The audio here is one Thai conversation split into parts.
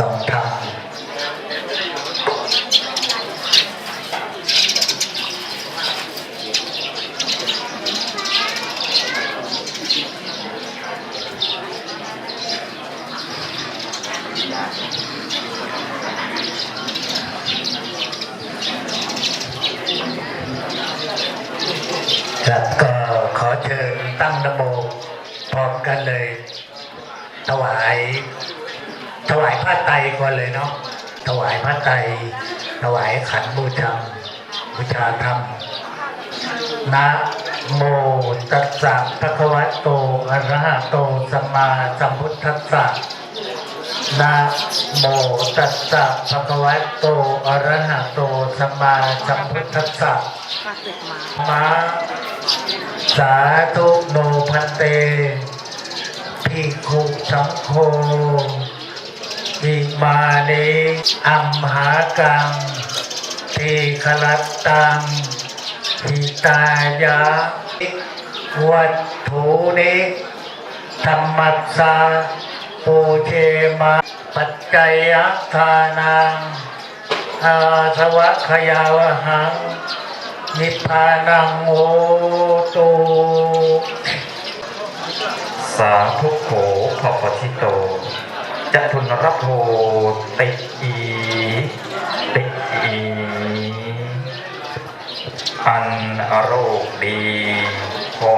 สองธรรม ครับก็ขอเชิญตั้งนโมพร้อมกันเลย ถวาย ถวายผ้าไตรก่อนเลยเนาะถวายผ้าไตรถวายขันบูชาบูชาธรรมนะโมตัสสะภะคะวะโตอะระหะโตสั มมาสัมพุทธัสสะนะโมตัสสะภะคะวะโตอะระหะโตสัมมาสัมพุทธัสสะมาสาธุโนพันเตภิกขุสังโฆอิมาเนอัมหากังทีขลัตตังหิตายะวัตถุนิ ธรรมัสสาปูเชมาปัจจัยทานังอาสวะขยาวหัง นิพพานังโอตุสาธุโขภปทิโต จะทุนรับโทติอีติอีอันอโรคดีพอ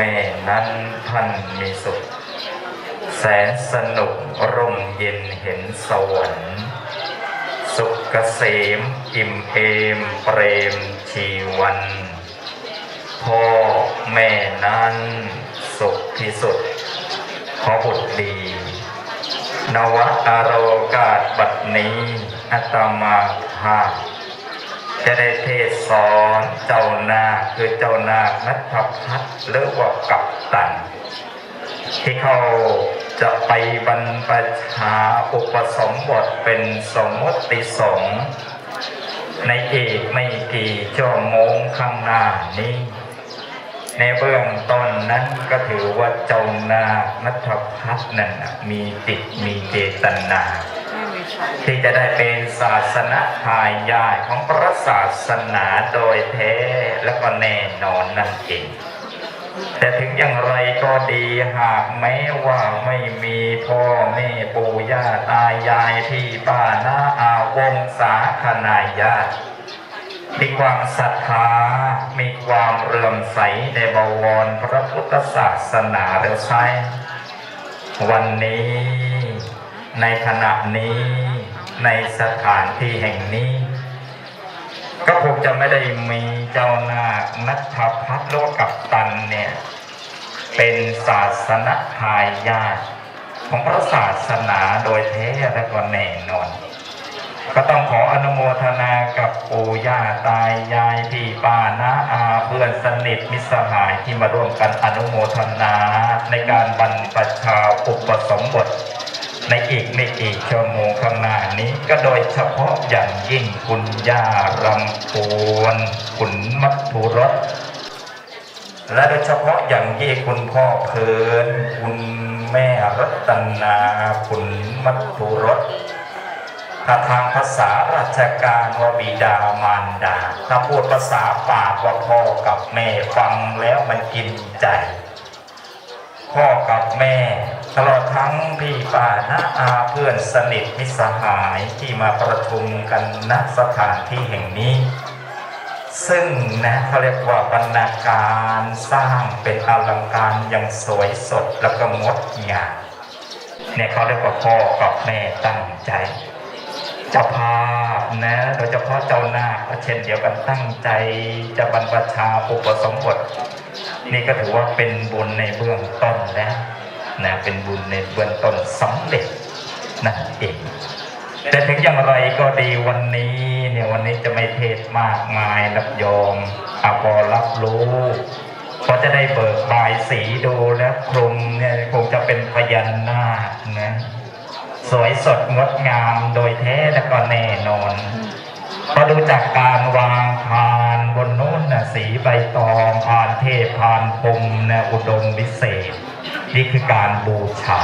แม่นั้นท่านมีสุข แสนสนุกร่มเย็นเห็นสวรรค์ สุขเกษมอิ่มเอมเปรมชีวัน พ่อแม่นั้นสุขที่สุด ขอบุตรดี นวอารโกาสบัดนี้อัตมาภาพ จะได้เทศสอนเจ้านาคือเจ้านานัทพัฒน์หรือว่ากับตัน ที่เขาจะไปบรรพชาอุปสมบทเป็นสมมติสงฆ์ในอีกไม่กี่ชั่วโมงข้างหน้านี้ ในเบื้องต้นนั้นก็ถือว่าเจ้านานัทพัฒน์นั้นน่ะมีจิตมีเจตนา ที่จะได้เป็นศาสนทายาทของพระศาสนาโดยแท้และก็แน่นอนนั่นเองแต่ถึงอย่างไรก็ดีหากแม้ว่าไม่มีพ่อแม่ปู่ย่าตายายที่ป้าน้าอาวงศาคณาญาติมีความศรัทธา มีความเรื่อมใสในบวรพระพุทธศาสนาหรือใช่วันนี้ ในขณะนี้ในสถานที่แห่งนี้ ก็คงจะไม่ได้มีเจ้านาคนัทพัฒน์โลกับตันเนี่ย เป็นศาสนทายาทของพระศาสนาโดยแท้และก็แน่นอน ก็ต้องขออนุโมทนากับปู่ย่าตายายพี่ป้าน้าอาเพื่อนสนิทมิสหายที่มาร่วมกันอนุโมทนาในการบรรพชาอุปสมบท ในอีกไม่กี่ชั่วโมงข้างหน้านี้ก็โดยเฉพาะอย่างยิ่งคุณย่ารำพวนคุณมัทุรสและโดยเฉพาะอย่างยิ่งคุณพ่อเพลินคุณแม่รัตนาคุณมัทุรสถ้าทางภาษาราชการว่าบิดามารดา ถ้าพูดภาษาปากว่าพ่อกับแม่ฟังแล้วมันกินใจ พ่อกับแม่ ตลอดทั้งพี่ป้าน้าอาเพื่อนสนิทมิสหายที่มาประชุมกันณสถานที่แห่งนี้ ซึ่งนะเขาเรียกว่าบรรณาการสร้างเป็นอลังการอย่างสวยสดแล้วก็งดงามเนี่ยเขาเรียกว่าพ่อกับแม่ตั้งใจจ้าภาพนะโดยเฉพาะเจ้าหน้าก็เช่นเดียวกันตั้งใจจะบรรพชาอุปสมบท นี่ก็ถือว่าเป็นบุญในเบื้องต้นแล้ว นะเป็นบุญในเบื้องต้นสำเร็จนั่นเองแต่ถึงอย่างไรก็ดีวันนี้เนี่ยวันนี้จะไม่เทศมากมายรับยอมอาพอรับรู้ก็จะได้เบิกบายสีดูแล้วคลุมเนี่ยคงจะเป็นพยัญนาคนะสวยสดงดงามโดยแท้และก็แน่นอนพอดูจากการวางพานบนนู้นนะสีใบตองพานเทพพานพรมนะอุดมวิเศษ นี่คือการบูชา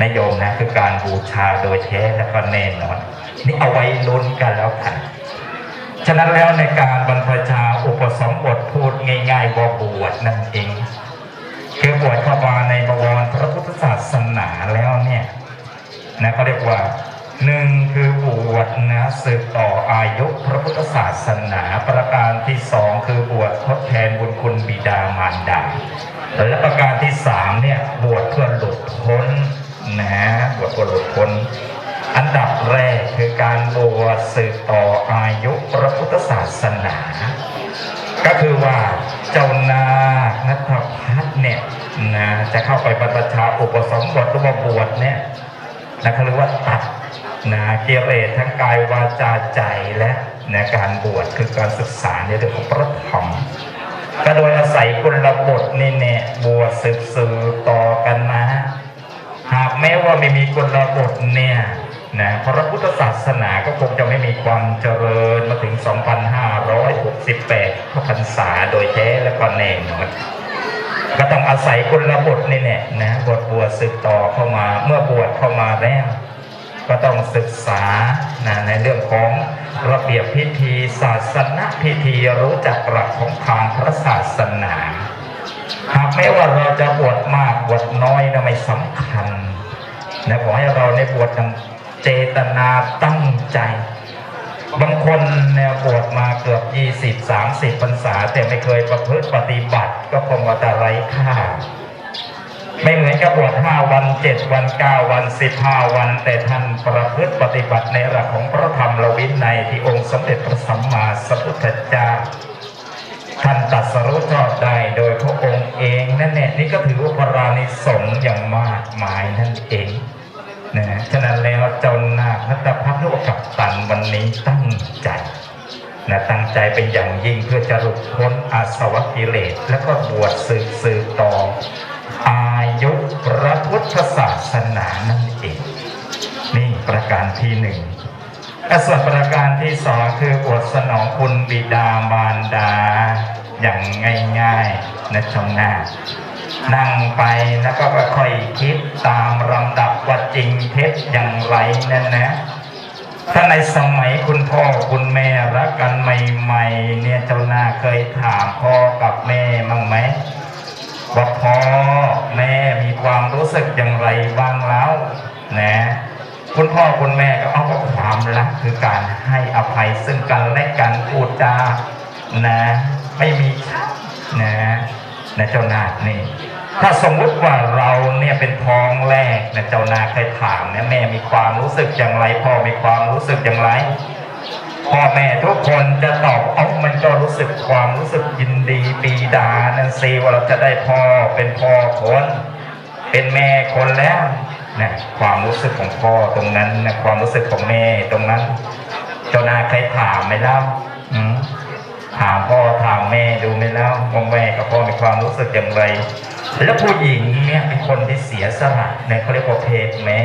นโยมนะคือการบูชาโดยแท้และก็แน่นอน นี่เอาไว้ลุ้นกันแล้วกันฉะนั้นแล้วในการบรรพชาอุปสมบทพูดง่ายๆว่าบวชนั่นเองคือบวชเข้ามาในบวรพระพุทธศาสนาแล้วเนี่ยนะเขาเรียกว่าหนึ่งคือบวชนะสืบต่ออายุพระพุทธศาสนา ประการที่สองคือบวชทดแทนบุญคุณบิดามารดา และประการที่สามเนี่ยบวชเพื่อหลุดพ้นนะบวชเพื่อหลุดพ้น อันดับแรกคือการบวชสืบต่ออายุพระพุทธศาสนา ก็คือว่าเจ้านาคนัทพัฒน์เนี่ยนะจะเข้าไปบรรพชาอุปสมบทหรือว่าบวชเนี่ยนะเขาเรียกว่าตัดนะเกเรทั้งกายวาจาใจและนะการบวชคือการศึกษาในเรื่องของพระธรรม ก็โดยอาศัยกุลบทนี่เนี่ยบวชสืบสืบต่อกันมา หากแม้ว่าไม่มีกุลบทเนี่ยนะพระพุทธศาสนาก็คงจะไม่มีความเจริญมาถึง 2,568พรรษาโดยแท้และก็แน่นอนก็ต้องอาศัยกุลบทนี่แหละนะบทบวชสืบต่อเข้ามาเมื่อบวชเข้ามาแล้วก็ต้องศึกษานะในเรื่องของ ระเบียบพิธีศาสนพิธีรู้จักหลักของทางพระศาสนา หากแม้ว่าเราจะบวชมากบวชน้อยนะไม่สำคัญนะขอให้เราในบวชดังเจตนาตั้งใจ บางคนเนี่ยบวชมาเกือบ20 30พรรษา แต่ไม่เคยประพฤติปฏิบัติก็คงว่าแต่ไร้ค่า ไม่เหมือนกับบวช5วัน7วัน9วัน15วัน แต่ท่านประพฤติปฏิบัติในหลักของพระธรรมละวินัยที่องค์สมเด็จพระสัมมาสัมพุทธเจ้าท่านตรัสรู้ชอบได้โดยพระองค์เองนั่นแหละนี่ก็ถือว่าพระรานิสงอย่างมากมายนั่นเองนะฉะนั้นแล้วเจ้านาคนัตพัฒน์ลูกกับตันวันนี้ตั้งใจนะตั้งใจเป็นอย่างยิ่งเพื่อจะหลุดพ้นอาสวะกิเลส แล้วก็บวชสืบสืบต่อ ระพุทธศาสนานั่นเอง นี่ประการที่หนึ่งส่วนประการที่สองคือบวชสนองคุณบิดามารดา อย่างง่ายๆนะชมนานั่งไปแล้วก็ค่อยคิดตามลำดับว่าจริงเท็จอย่างไรนั่นนะถ้าในสมัยคุณพ่อคุณแม่รักกันใหม่ ๆ เนี่ยเจ้าหน้าเคยถามพ่อกับแม่มั่งไหม ว่าพ่อแม่มีความรู้สึกอย่างไรบ้างแล้วนะคุณพ่อคุณแม่ก็เอาความรักคือการให้อภัยซึ่งกันและกันพูดจานะไม่มีนะนะเจ้านาคนี่ ถ้าสมมุติว่าเราเนี่ยเป็นท้องแรกนะเจ้านาคเคยถามนี่ยแม่มีความรู้สึกอย่างไร พ่อมีความรู้สึกอย่างไร พ่อแม่ทุกคนจะตอบเอ้ามันก็รู้สึกความรู้สึกยินดีปีดานั่นสิว่าเราจะได้พ่อเป็นพ่อคนเป็นแม่คนแล้วนะความรู้สึกของพ่อตรงนั้นนะความรู้สึกของแม่ตรงนั้น เจ้านาเคยถามไหมเล่าถามพ่อถามแม่ดูไหมเล่าว่าแม่กับพ่อมีความรู้สึกอย่างไร แล้วผู้หญิงเนี่ยเป็นคนที่เสียสละในเขาเรียกว่าเพศแม่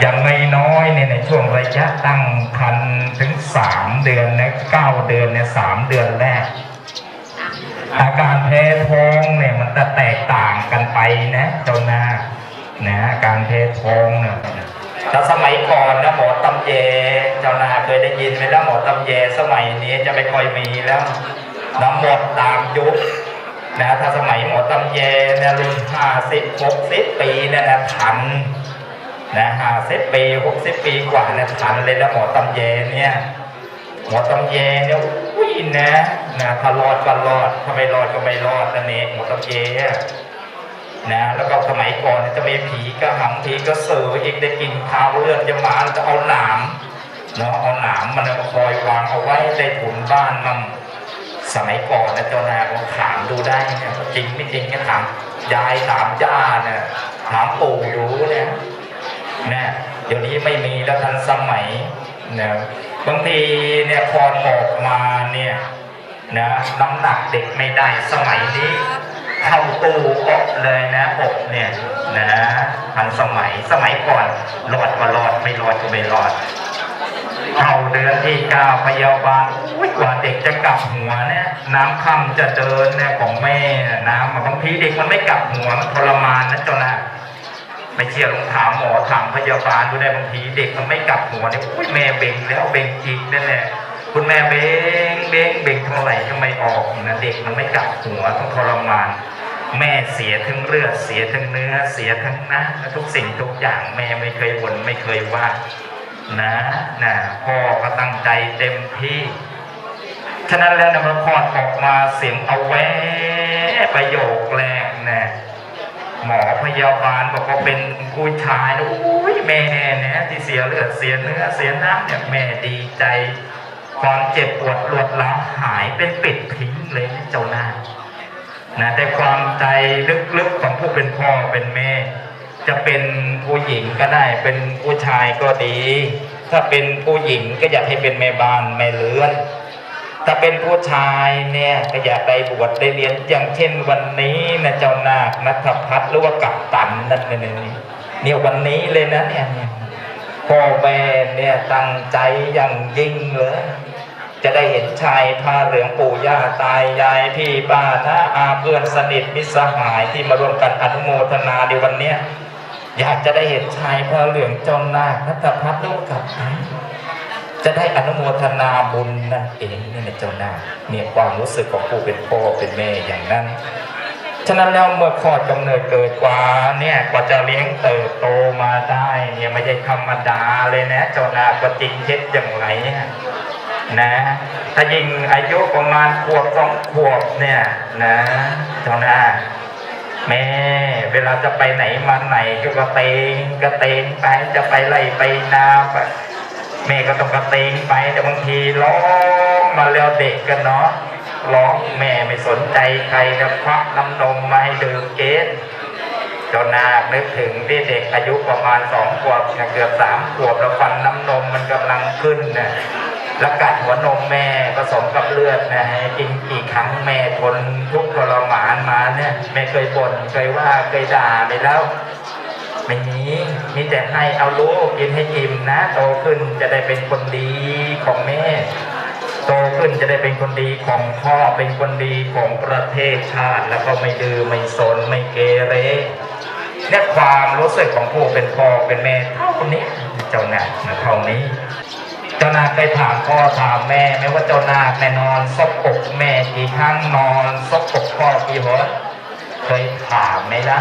อย่างนน้อยๆเนี่ยในช่วงระยะตั้งครรภ์ถึงสามเดือนนะเก้าเดือนเนี่ยสามเดือนแรก อาการแพ้ท้องเนี่ยมันจะแตกต่างกันไปนะเจ้าหน้านะการแพ้ท้องเนี่ยแต่สมัยก่อนนะหมอตำเยเจ้านาเคยได้ยินไหมแล้วหมอตำเยสมัยนี้จะไม่ค่อยมีแล้วน้ำหมดตามยุคนะถ้าสมัยหมอตำเยเนี่ยรุ่นห้าสิบหกสิบปีเนี่ยนะทัน นะห้าสิบปีหกสิบปีกว่าเนี่ยทันเลยนะหมอตำเยเนี่ย หมอตำเยเนี่ยอุ้ยนะนะถ้ารอดก็รอดถ้าไม่รอดก็ไม่รอดนั่นเองหมอตำเยนะแล้วก็สมัยก่อนเนี่ยจะมีผีกระหังผีกระสืออีกได้กินข้าเลือดจะมาจะเอาหนามเนาะเอาหนามมันมาคอยวางเอาไว้ในถุนบ้านมันสมัยก่อนนะเจ้านายผมถามดูได้เนี่ยจริงไม่จริงก็ถามยายถามย่าเนี่ยถามปู่ดู เดี๋ยวนี้ไม่มีแล้วทันสมัยนะบางทีเนี่ยพอออกมาเนี่ยนะน้ำหนักเด็กไม่ได้สมัยนี้เข้าตู้อกเลยนะอกเนี่ยนะทันสมัยสมัยก่อนรอดก็รอดไม่รอดก็ไม่รอดเข้าเดือนที่เก้าพยาบาลอุ๊ยกว่าเด็กจะกลับหัวเนี่ยน้ำค่ำจะเดินเนี่ยของแม่น้ำบางทีเด็กมันไม่กลับหัวมันทรมานนะเจ้านะ ไม่เชื่อลองถามหมอถามพยาบาลดูได้บางทีเด็กมันไม่กลับหัวเนี่ยอุ้ยแม่เบ่งแล้วเบ่งอีกนั่นแหละคุณแม่เบ่งเบ่งเบ่งเท่าไหร่ก็ไมออกนะเด็กมันไม่กลับหัวต้องทรมาน แม่เสียทั้งเลือดเสียทั้งเนื้อเสียทั้งน้ำทุกสิ่งทุกอย่างแม่ไม่เคยบ่นไม่เคยว่านะนะพ่อก็ตั้งใจเต็มที่ฉะนั้นแล้วนะมันพอดออกมาเสียงเอาแวะประโยคแรกนะ หมอพยาบาลบอกว่าเป็นผู้ชายนะอุ้ยแม่เนี่ยที่เสียเลือดเสียเนื้อเสียน้ำเนี่ยแม่ดีใจความเจ็บปวดรวดร้าวหายเป็นปิดทิ้งเลยเจ้าหน้านะแต่ความใจลึกๆของผู้เป็นพ่อเป็นแม่ จะเป็นผู้หญิงก็ได้เป็นผู้ชายก็ดี ถ้าเป็นผู้หญิงก็อยากให้เป็นแม่บ้านแม่เรือน ถ้าเป็นผู้ชายเนี่ยก็อยากได้บวชได้เรียนอย่างเช่นวันนี้นะเจ้านาคนัทพัฒน์หรือว่ากัปตันนั่นเนี่ยเนี่ยเนี่ยวันนี้เลยนะเนี่ยพ่อแม่เนี่ยตั้งใจอย่างยิ่งเลยจะได้เห็นชายผ้าเหลืองปู่ย่าตายยายพี่ป้าน้าอาเพื่อนสนิทมิสหายที่มาร่วมกันอนุโมทนาในวันเนี้ยอยากจะได้เห็นชายผ้าเหลืองเจ้านาคนัทพัฒน์ลูกกับตัน จะได้อนุโมทนาบุญนั่นเองนี่นะเจ้าหน้าเนี่ยความรู้สึกของผู้เป็นพ่อเป็นแม่อย่างนั้น ฉะนั้นแล้วเมื่อคลอดกำเนิดเกิดกว่าเนี่ยกว่าจะเลี้ยงเติบโตมาได้เนี่ยไม่ใช่ธรรมดาเลยนะ เจ้าหน้าก็จริงเท็จอย่างไรเนี่ยนะถ้ายิ่งอายุประมาณขวบสองขวบเนี่ยนะเจ้าหน้าแม่เวลาจะไปไหนมาไหนก็กระเตงกระเตงไปจะไปไล่ไปนาไป แม่ก็ต้องกระเตงไปแต่บางทีร้องมาแล้วเด็กกันเนาะร้องแม่ไม่สนใจใครนะควักน้ำนมมาให้ดื่มเกณฑ์จนนาคนึกถึงที่เด็กอายุประมาณสองขวบเกือบสามขวบแล้วฟันน้ำนมมันกำลังขึ้นนะแล้วกัดหัวนมแม่ผสมกับเลือดนะให้กินกี่ครั้งแม่ทนทุกข์ทรมานมาเนี่ยแม่เคยบ่นเคยว่าเคยด่าไปแล้ว ไม่มีมีแต่ให้เอาลูกกินให้อิ่มนะโตขึ้นจะได้เป็นคนดีของแม่ โตขึ้นจะได้เป็นคนดีของพ่อเป็นคนดีของประเทศชาติ แล้วก็ไม่ดื้อไม่สนไม่เกเรเนี่ยความรู้สึกของผู้เป็นพ่อเป็นแม่เท่านี้เจ้านาคนะเท่านี้เจ้านาคเคยถามพ่อถามแม่ไหม่ว่าเจ้านาคแน่นอนซบอกแม่กี่ครั้งนอนซบอกพ่อกี่หนเคยถามไหมล่ะ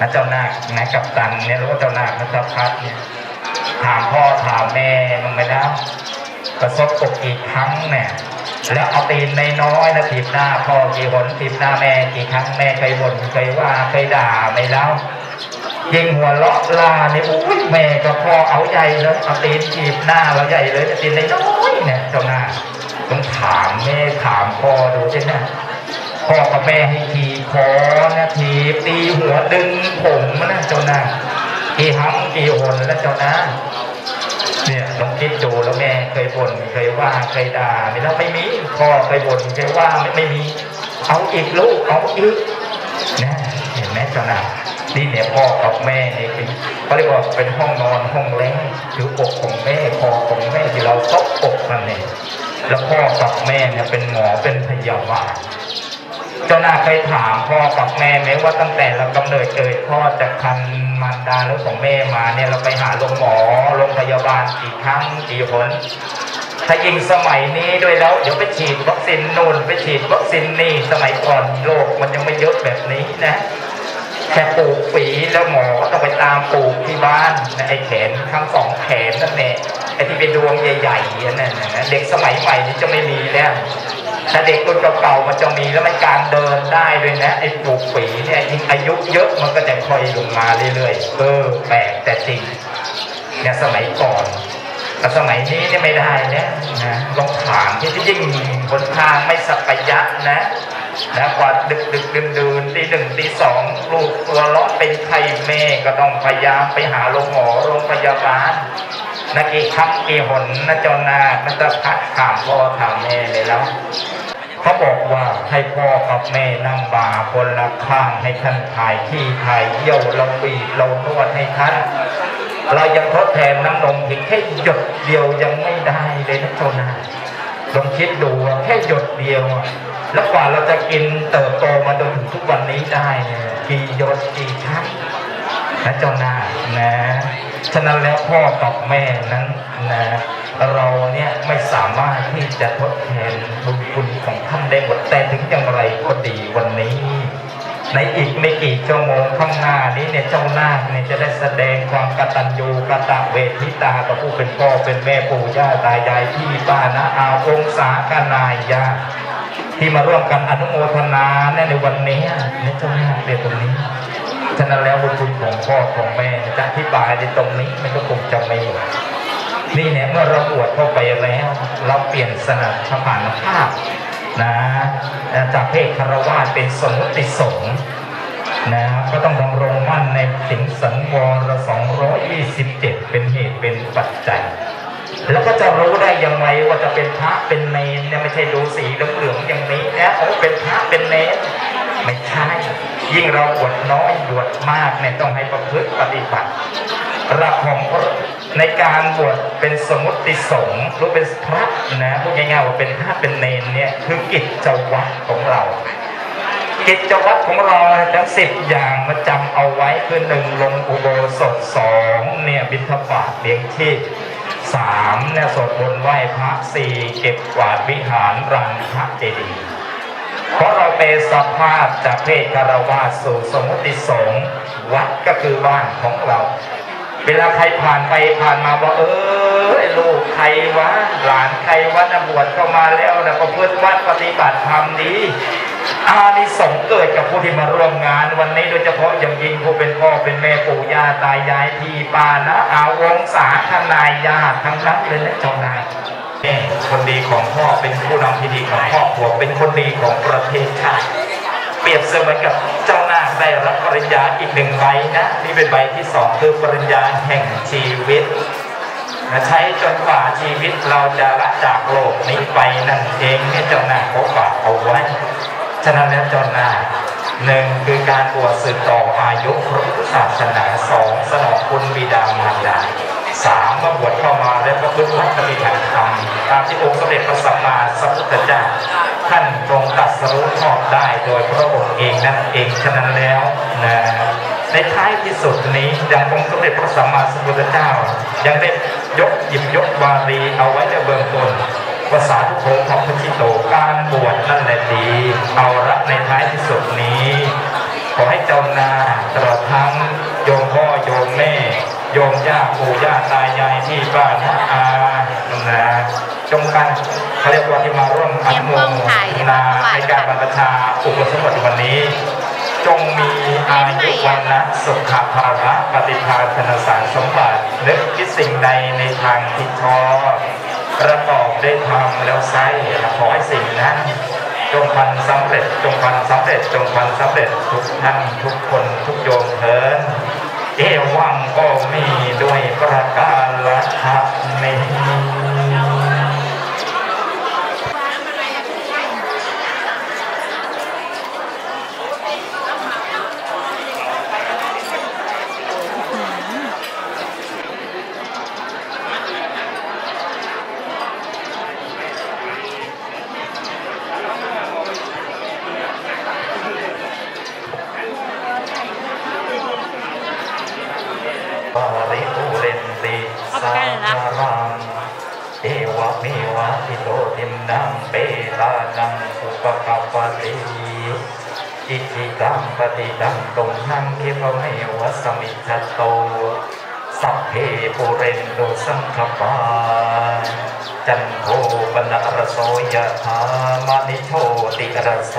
นะเจ้านาคนะกับตันเนี่ยหรือว่าเจ้านาคนัทพัฒน์เนี่ยถามพ่อถามแม่มันไม่ได้ประสบอกกี่ครั้งเนี่ยแล้วเอาตีนในน้อยนะถีบหน้าพ่อกี่หนถีบหน้าแม่กี่ครั้งแม่เคยบ่นเคยว่าเคยด่าไม่แล้วยิงหัวเราะลาเนี่ยอุ้ยแม่กับพ่อเอาใหญ่เลยเอาตีนถีบหน้าเราใหญ่เลยแต่ตีนในน้อยเนี่ยเจ้านาคต้องถามแม่ถามพ่อดูสินะ พ่อกับแม่ให้ทีคอนะทีตีหัวดึงผมนะเจ้าหน้ากี่หังกี่หนแล้วเจ้าหน้าเนี่ยลองคิดดูแล้วแม่เคยบ่นเคยว่าเคยด่าไม่แล้วไม่มีพ่อเคยบ่นเคยว่าไม่ไม่มี เอาอีกลูกเอาอีกนะเห็นไหมเจ้าหน้านี่เนี่ยพ่อกับแม่เนี่ยเป็นเขาเรียกว่าเป็นห้องนอนห้องแรกถืออกของแม่คอของแม่ที่เราซบอกนั่นเองแล้วพ่อกับแม่เนี่ยเป็นหมอเป็นพยาบาล เจ้านาเคยถามพ่อกับแม่ไหมว่าตั้งแต่เรากำเนิดเกิดพ่อจากคันมารดาหรือของแม่มาเนี่ยเราไปหาโรงหมอโรงพยาบาลกี่ครั้งกี่หนถ้ายิงสมัยนี้ด้วยแล้วเดี๋ยวไปฉีดวัคซีนนู่นไปฉีดวัคซีนนี่สมัยก่อนโรคมันยังไม่เยอะแบบนี้นะแค่ปลูกฝีแล้วหมอก็ต้องไปตามปลูกที่บ้านนะไอ้แขนทั้งสองแขนนั่นแหละไอ้ที่เป็นดวงใหญ่ๆนั่นนะเด็กสมัยใหม่นี่จะไม่มีแล้ว ถ้าเด็กรุ่นเก่าๆมันจะมีแล้วมันการเดินได้ด้วยนะไอ้ปลูกฝีเนี่ยยิ่งอายุเยอะมันก็จะค่อยลงมาเรื่อยๆเออแปลกแต่จริงเนี่ยสมัยก่อนแต่สมัยนี้เนี่ยไม่ได้นะนะลองถามที่ที่ยิ่งบนทางไม่สัปยะนะนะกว่าดึกดึกดื่นดื่นตีหนึ่งตีสองลูกตัวร้อนเป็นไข้แม่ก็ต้องพยายามไปหาโรงหมอโรงพยาบาล นะกี่ครั้งกี่หนนะเจ้านาคมันจะพัดถามพ่อถามแม่เลยแล้วเขาบอกว่าให้พ่อกับแม่นั่งบ่าคนละข้างให้ท่านถ่ายที่ถ่ายเยี่ยวเราบีบเรานวดให้ท่านเรายังทดแทนน้ำนมเพียงแค่หยดเดียวยังไม่ได้เลยนะเจ้านาลองคิดดูว่าแค่หยดเดียว แล้วกว่าเราจะกินเติบโตมาจนถึงทุกวันนี้ได้เนี่ยกี่หยดกี่ครั้ง นะเจ้าหน้านะฉะนั้นแล้วพ่อกับแม่นั้นนะเราเนี่ยไม่สามารถที่จะทดแทนบุญคุณของท่านได้หมดแต่ถึงอย่างไรก็ดีวันนี้ ในอีกไม่กี่ชั่วโมงข้างหน้านี้เนี่ยเจ้าหน้าเนี่ยจะได้แสดงความกตัญญูกตเวทิตากับผู้เป็นพ่อเป็นแม่ปู่ย่าตายายพี่ป้านะอาองศากนายาที่มาร่วมกันอนุโมทนาในวันนี้ในเจ้าหน้าเรียนตรงนี้ ฉะนั้นแล้วบุญคุณของพ่อของแม่จะอธิบายในตรงนี้มันก็คงจะไม่หมดนี่เนี่ยเมื่อเราบวชเข้าไปแล้ว เราเปลี่ยนสนับสถานภาพนะจากเพศคารวาสเป็นสมุติสงฆ์นะก็ต้องดำรงมั่นในสิงสังวร227เป็นเหตุเป็นปัจจัย แล้วก็จะรู้ได้ยังไงว่าจะเป็นพระเป็นเนรเนี่ยไม่ใช่ดูสีเหลืองๆอย่างนี้นะโอ้เป็นพระเป็นเนร ไม่ใช่ยิ่งเราบวชน้อยบวชมากเนี่ยต้องให้ประพฤติปฏิบัติหลักของในการบวชเป็นสมุติสงฆ์หรือเป็นพระนะพูดง่ายๆว่าเป็นพระเป็นเนรเนี่ยคือกิจวัตรของเรา กิจวัตรของเราทั้งสิบอย่างมาจำเอาไว้คือหนึ่งลงอุโบสถสองเนี่ยบิณฑบาตเลี้ยงชีพสามเนี่ยสวดมนต์ไหว้พระสี่เก็บกวาดวิหารรังพระเจดีย์ เพราะเราเป็นสภาพจากเพศคารวาสู่สมุติสงฆ์วัดก็คือบ้านของเรา เวลาใครผ่านไปผ่านมาบอกเออลูกใครวะหลานใครวะนบวชเข้ามาแล้วนะก็เพื่อวัดปฏิบัติธรรมดีอานิสงส์เกิดกับผู้ที่มาร่วมงานวันนี้โดยเฉพาะอย่างยิ่งผู้เป็นพ่อเป็นแม่ปู่ย่าตายายพี่ป้านะอาวงศาทนายญาติทั้งนั้นเลยนะเจ้านาย เนี่คนดีของพ่อเป็นผู้นำที่ดีของครอบครัวเป็นคนดีของประเทศชาติเปรียบเสมือนกับเจ้านาได้รับปริญญาอีกหนึ่งใบนะนี่เป็นใบที่สองคือปริญญาแห่งชีวิตนะใช้จนกว่าชีวิตเราจะละจากโลกนี้ไปนั่นเองเนี่ยเจ้านาเขาฝากเอาไว้ฉะนั้นแล้วเจ้านาหนึ่งคือการบวชสืบต่ออายุพระพุทธศาสนาสองสนองคุณบิดามารดา สามเมื่อบวชเข้ามาแล้วก็พึ่งวัดปฏิบัติธรรมตามที่องค์สมเด็จพระสัมมาสัมพุทธเจ้าท่านทรงตรัสรู้ชอบได้โดยพระองค์เองนั่นเองฉะนั้นแล้วนะในท้ายที่สุดนี้ยังองค์สมเด็จพระสัมมาสัมพุทธเจ้า ยังได้ยกหยิบยกบาลีเอาไว้ในเบื้องต้นภาษาทุกโขงของพระชิโตการบวชนั่นแหละดีเอาละในท้ายที่สุดนี้ ขอให้เจ้านาตลอดทั้งโยมพ่อ โยมย่าปู่ย่าตายายที่บ้านนะอานะจงกันเขาเรียกว่าที่มาร่วมอนุโมทนาในการบรรพชาอุปสมบทวันนี้ จงมีอายุวันนะสุขภาระปฏิภาณนสารสมบัตินึกคิดสิ่งใดในทางที่ชอบประกอบได้ทำแล้วไซขอให้สิ่งนั้นจงพันสำเร็จจงพันสำเร็จจงพันสำเร็จทุกท่านทุกคนทุกโยมเถินเอ ก็มีด้วยประการละนี้ ปาริปุเรนติสาคารังเอวะเมวะอิโตตินังเปตานังอุปกัปปติอิจิตัง ปฏิดังตรงทังคิปะเมวัสมิจโต สัพเพปุเรนโดสังคปาจันโทปนารโสยะธามณิโชติระโส